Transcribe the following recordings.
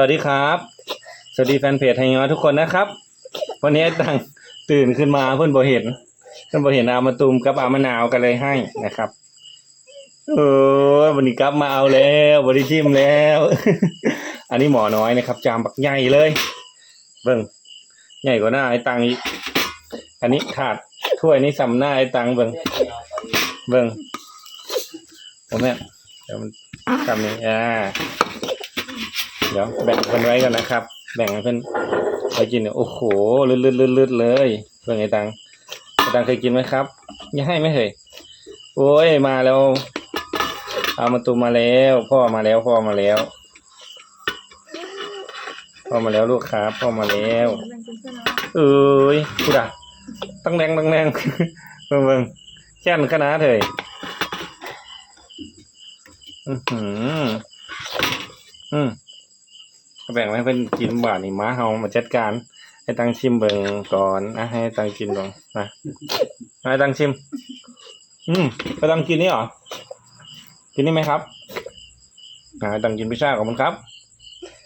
วัสดีครับ สวัสดีแฟนเพจไทยย้อยทุกคนนะครับ วันนี้ไอ้ตังตื่นขึ้นมาเพื่อนบ่เห็น เพื่อนบ่เห็นเอามาตุมกับอามะนาวกันเลยให้นะครับเออวันนี้กลับมาเอาแล้วบริชิมแล้ว อันนี้หมอน้อยนะครับ จามบักใหญ่เลย เบิ่งใหญ่กว่าหน้าไอ้ตังอีกอันนี้ถาดถ้วยนี่สำหน้าไอ้ตังเบิ่งเบิ่งผมเนี่ยเดี๋ยวมันทำนี่อ่า ดี๋ยวแบ่งกันไว้กันนะครับ แบ่งให้เพื่อนไปกินเนี่ยโอ้โหลืดลืดลืดลืดเลยเพื่อนไอ้ตังไอ้ตังเคยกินไหมครับยังให้ไหมเคยโอ้ยมาแล้ว เอามาตูมมาแล้ว พ่อมาแล้วพ่อมาแล้ว พ่อมาแล้วลูกครับพ่อมาแล้วเป็นเพื่อนเนาะเอ้ยกูด่ะตั้งแดงตั้งแดงเบิ่งเบิ่งแค่นขนาดเลยอือหืออืม แบ่งให้เพื่อนกินบ่านี่ม้าเฮามาจัดการ ให้ตังชิมเบิ่งก่อนนะให้ตังกินก่อนนะให้ตังชิม อืมให้ตังกินนี่เหรอกินนี่ไหมครับอ่าให้ตังกินพิซซ่าขอบคุณครับ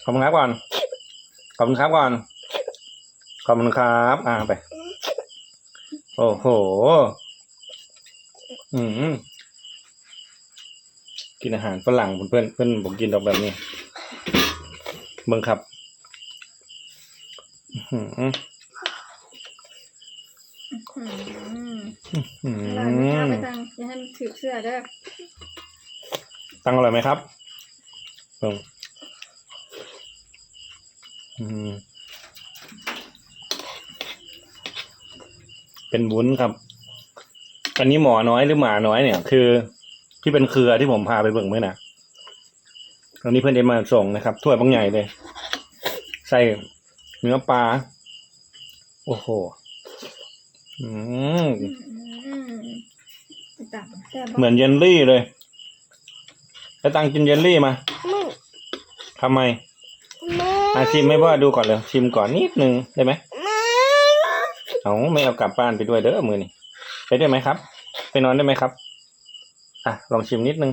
ขอบคุณครับก่อนขอบคุณครับก่อนขอบคุณครับ อ่าไป โอ้โห อืมกินอาหารฝรั่งเพื่อนเพื่อนผมกินดอกแบบนี้ เบิ่งครับอื้อหืออืมอือร่อยไหมครับมไปตังอย่าให้มันถือเสื้อเด้อตังอร่อยไหมครับเบิ่งอืมเป็นวุ้นครับ อันนี้หมอน้อยหรือหมาน้อยเนี่ย คือ ที่เป็นเครือที่ผมพาไปเบิ่งเมื่อน่ะ ตอนนี้เพื่อนเอ็มมาส่งนะครับถ้วยบางใหญ่เลย ใส่เนื้อปลา โอ้โห อืมเหมือนเยลลี่เลยแล้วตังกินเยลลี่มาทำไมอาชิมไม่ว่าดูก่อนเลย ชิมก่อนนิดนึงได้ไหมเอาไม่เอากลับบ้านไปด้วยเด้อมือนี่ไปได้ไหมครับ ไปนอนได้ไหมครับ อะลองชิมนิดนึง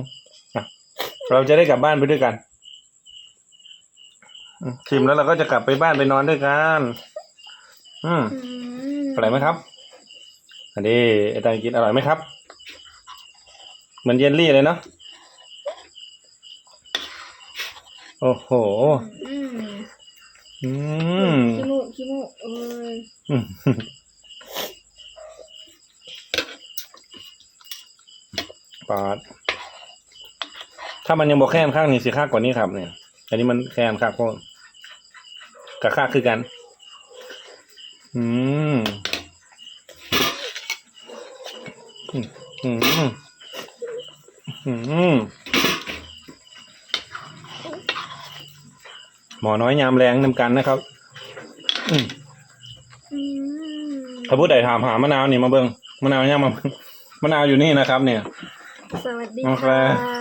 เราจะได้กลับบ้านไปด้วยกันอืมชิมแล้วเราก็จะกลับไปบ้านไปนอนด้วยกันอืมอืมอร่อยไหมครับ อันนี้ไอ้ตังกินอร่อยไหมครับเหมือนเยลลี่เลยเนาะ โอ้โห อืมอืมขี้มูกขี้มูกเอ้ยอืมปาด ถ้ามันยังบอกแค่นข้างนี้สิค่ากว่านี้ครับ เนี่ย อันนี้มันแค่นค่าโคตรกับค่าคือกันอืมอืมอืมอืมหมอน้อยยามแรงนำกันนะครับ อืมอืมถ้าผู้ใดถามหามะนาวนี่มาเบิงมะนาวย่างมาเบิ่งมะนาวอยู่นี่นะครับ เนี่ย สวัสดีโอเคค่ะ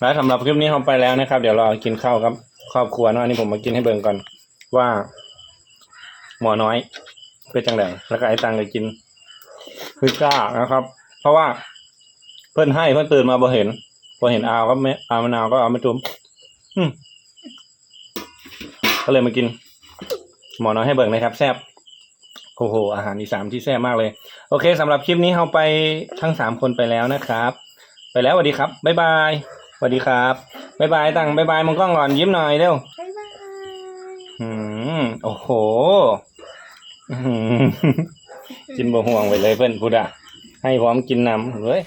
และสำหรับคลิปนี้เราไปแล้วนะครับ เดี๋ยวเรากินข้าวครับ ครอบครัวเนาะอันนี้ผมมากินให้เบิ่งก่อน ว่าหมอน้อยเป็นจังไดแล้วก็ไอ้ตังเลยกินพิซซ่านะครับ เพราะว่าเพื่อนให้เพื่อนตื่นมาบ่เห็นพอเห็นอาวก็ไม่อาวมะนาวก็เอามาจุ่มก็เลยมากิน หมอน้อยให้เบิ่งนะครับ แซ่บโอ้โห อาหารอีสานที่แซ่บมากเลย โอเคสำหรับคลิปนี้เราไปทั้งสามคนไปแล้วนะครับ ไปแล้วสวัสดีครับ บ๊ายบาย สวัสดีครับบ๊ายบายตังบ๊ายบายมองกล้องก่อนยิ้มหน่อยเร็วบ๊ายบายอืมโอ้โหอื้อหือกินบะห่วงไปเลยเพื่อนพูดอะให้พร้อมกินน้ำเฮ้ย